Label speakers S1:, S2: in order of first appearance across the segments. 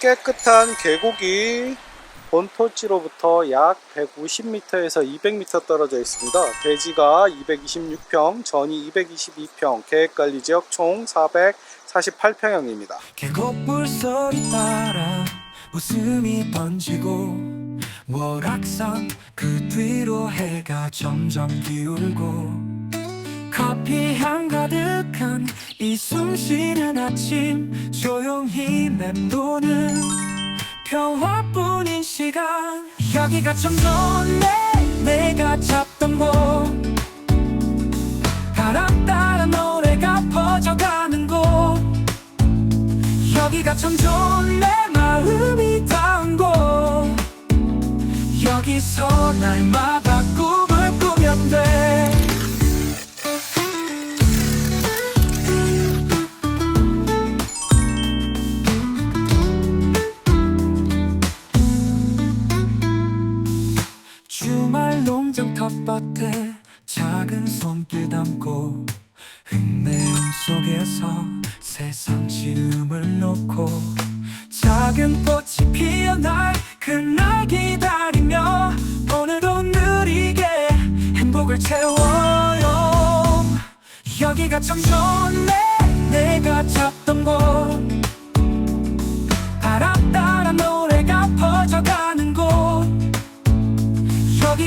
S1: 깨끗한 계곡이 본토지로부터 약 150m에서 200m 떨어져 있습니다. 대지가 226평, 전이 222평, 계획관리지역 총 448평형입니다.
S2: 계곡 물소리 따라 웃음이 번지고 월악산 그 뒤로 해가 점점 기울고 커피 향 가득한 이 숨쉬는 아침 조용히 맴도는 평화뿐인 시간. 여기가 참 좋네 내가 찾던 곳. 바람 따라 노래가 퍼져가는 곳. 여기가 참내 마음이 닿은 곳. 여기서 날마다 꿈을 꾸면 돼 농장 텃밭에 작은 손길 담고 흙내음 속에서 세상 시름을 놓고 작은 꽃이 피어날 그날 기다리며 오늘도 느리게 행복을 채워요. 여기가 참 좋네. 내가 찾던 곳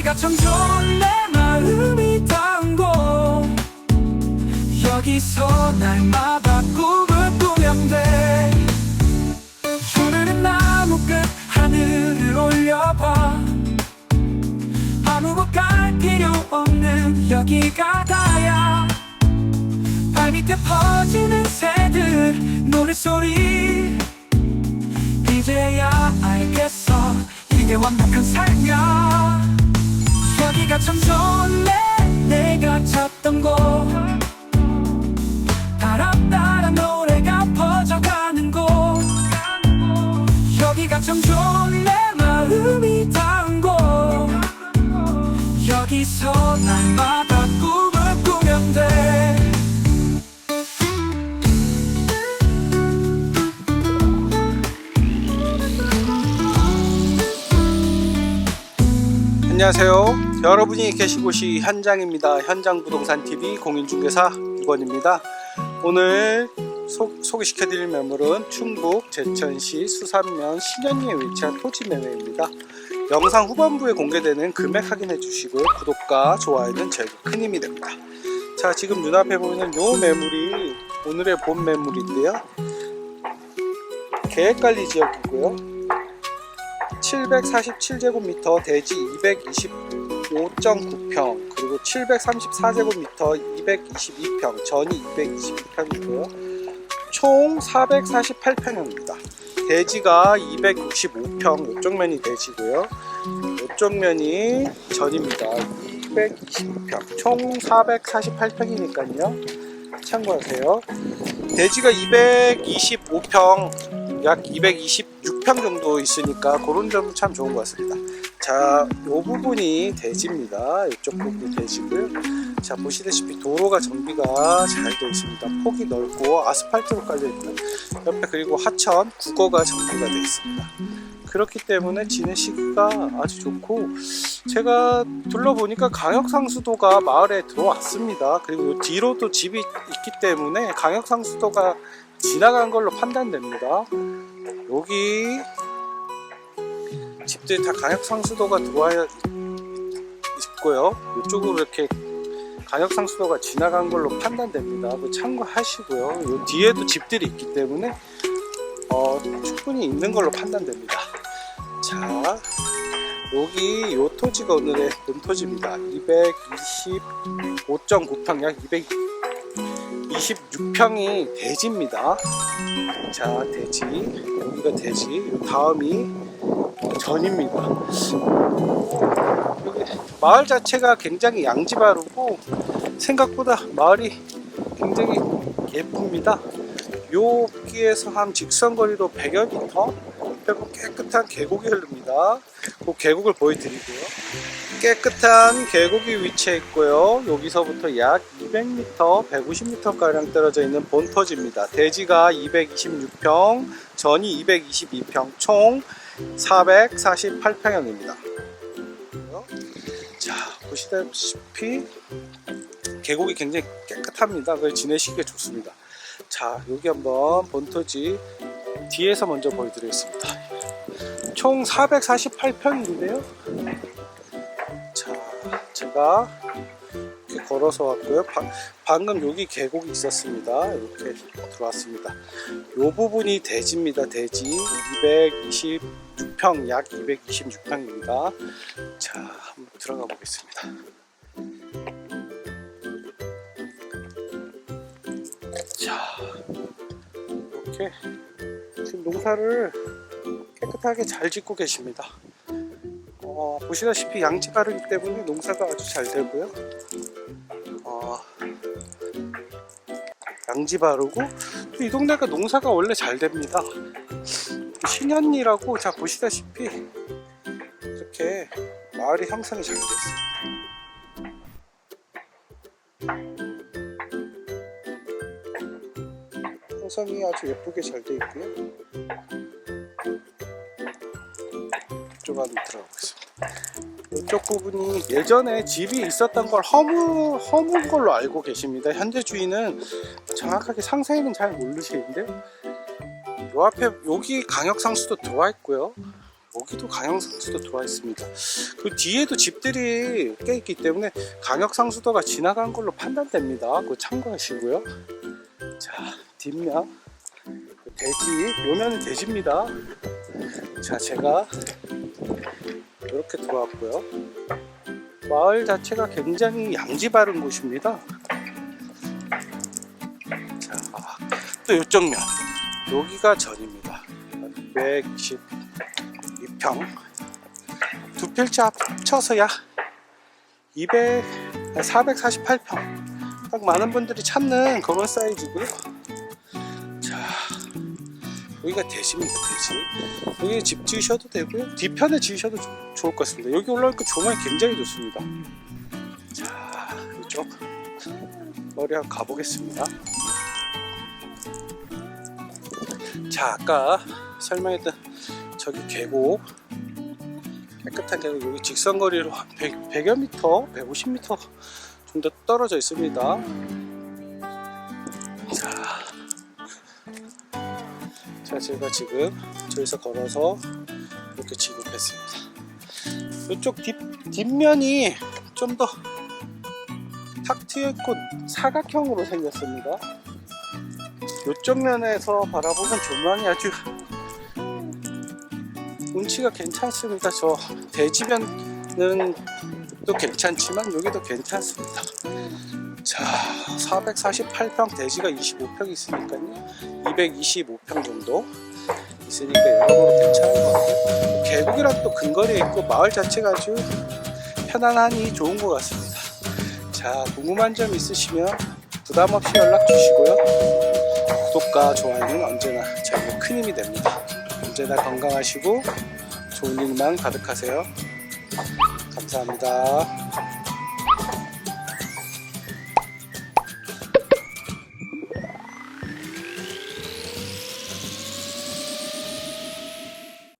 S2: 여기가 참 좋은 내 마음이 곳 여기서 날마다 꿈을 꾸면 돼. 오늘은 나무 끝 하늘을 올려봐. 아무곳 갈 필요 없는 여기가 다야. 발밑에 퍼지는 새들 노랫소리. 이제야 알겠어. 이게 완벽한 삶이야 여기가 참 좋네 내가 찾던 곳. 바람 따라 노래가 퍼져가는 곳. 여기가 참내 마음이 닿은 곳. 여기서 날마다
S1: 안녕하세요. 여러분이 계신 곳이 현장입니다. 현장 부동산 TV 공인중개사 이권입니다. 오늘 소, 소개시켜드릴 매물은 충북 제천시 수산면 신현리에 위치한 토지 매매입니다. 영상 후반부에 공개되는 금액 확인해 주시고요. 구독과 좋아요는 저에게 큰 힘이 됩니다. 자, 지금 눈앞에 보이는 요 매물이 오늘의 본 매물인데요. 계획관리 지역이고요. 747제곱미터 대지 225.9평 그리고 734제곱미터 222평 전이 222평이고요. 총 448평입니다. 대지가 265평 이쪽 면이 대지고요. 이쪽 면이 전입니다. 222평. 총 448평이니까요. 참고하세요. 대지가 225평 약 226 평 정도 있으니까 그런 점은 참 좋은 것 같습니다. 자, 이 부분이 대지입니다. 이쪽 부분이 대지고요. 자, 보시다시피 도로가 정비가 잘 되어 있습니다. 폭이 넓고 아스팔트로 깔려 있고 옆에 그리고 하천, 국어가 정비가 되어 있습니다. 그렇기 때문에 지내 시기가 아주 좋고 제가 둘러보니까 강역상수도가 마을에 들어왔습니다. 그리고 요 뒤로도 집이 있기 때문에 강역상수도가 지나간 걸로 판단됩니다. 여기 집들이 다 강역 상수도가 들어와 있고요. 이쪽으로 이렇게 강역 상수도가 지나간 걸로 판단됩니다. 그 참고하시고요. 이 뒤에도 집들이 있기 때문에 어, 충분히 있는 걸로 판단됩니다. 자, 여기 요 토지가 오늘의 본토지입니다. 225.9평 약 226평이 대지입니다. 자, 대지. 여기가 대지. 요 다음이 전입니다. 여기 마을 자체가 굉장히 양지바르고 생각보다 마을이 굉장히 예쁩니다. 여기에서 한 직선거리로 100여 미터 그리고 깨끗한 계곡이 흐릅니다. 그 계곡을 보여드리고요. 깨끗한 계곡이 위치해 있고요. 여기서부터 약 200m, 150m 가량 떨어져 있는 본토지입니다. 대지가 226평, 전이 222평, 총 448평형입니다. 자, 보시다시피 계곡이 굉장히 깨끗합니다. 그래서 지내시기에 좋습니다. 자, 여기 한번 본토지 뒤에서 먼저 보여드리겠습니다. 총 448평인데요. 자, 제가 걸어서 왔고요. 바- 방금 여기 계곡이 있었습니다. 이렇게 들어왔습니다. 이 부분이 대지입니다. 대지 226평, 약 226평입니다. 자, 한번 들어가 보겠습니다. 자, 이렇게 지금 농사를 깨끗하게 잘 짓고 계십니다. 어, 보시다시피 양지 바르기 때문에 농사가 아주 잘 되고요. 양지 바르고 또 이 동네가 농사가 원래 잘 됩니다. 신현리라고 자 보시다시피 이렇게 마을이 형성이 잘 되어 있습니다. 형성이 아주 예쁘게 잘 되어 있고요. 이쪽 안에 들어가보겠습니다. 이쪽 부분이 예전에 집이 있었던 걸 허무, 허문 걸로 알고 계십니다. 현재 주인은 정확하게 상세히는 잘 모르시는데 요 앞에 여기 강역상수도 들어와 있고요. 여기도 강역상수도 들어와 있습니다. 그 뒤에도 집들이 꽤 있기 때문에 강역상수도가 지나간 걸로 판단됩니다. 그거 참고하시고요. 자, 뒷면 돼지, 요면은 돼지입니다. 자, 제가 이렇게 들어왔고요. 마을 자체가 굉장히 양지 바른 곳입니다. 자, 또 이쪽 면. 여기가 전입니다. 122평. 두 필지 합쳐서 약 200, 448평. 딱 많은 분들이 찾는 그런 사이즈고요. 자, 여기가 대지입니다, 대지. 여기 집 지으셔도 되고요. 뒤편에 지으셔도 좋- 좋을 것 같습니다. 여기 올라오니까 조망이 굉장히 좋습니다. 자, 이쪽 머리 한번 가보겠습니다. 자, 아까 설명했던 저기 계곡 깨끗한 계곡 여기 직선거리로 한 100, 100 여 미터, 150미터 정도 떨어져 있습니다. 자 제가 지금 저기서 걸어서 이렇게 진입했습니다. 이쪽 뒷, 뒷면이 좀 더 탁 트여있고 사각형으로 생겼습니다. 이쪽 면에서 바라보면 조망이 아주 운치가 괜찮습니다. 저 대지면은 또 괜찮지만 여기도 괜찮습니다. 자, 448평 대지가 25평 있으니까요. 225평 정도 있으니까 여러모로 괜찮은 것 같아요. 계곡이랑 또 근거리에 있고 마을 자체가 아주 편안하니 좋은 것 같습니다. 자, 궁금한 점 있으시면 부담 없이 연락 주시고요. 구독과 좋아요는 언제나 저에게 큰 힘이 됩니다. 언제나 건강하시고 좋은 일만 가득하세요. 감사합니다.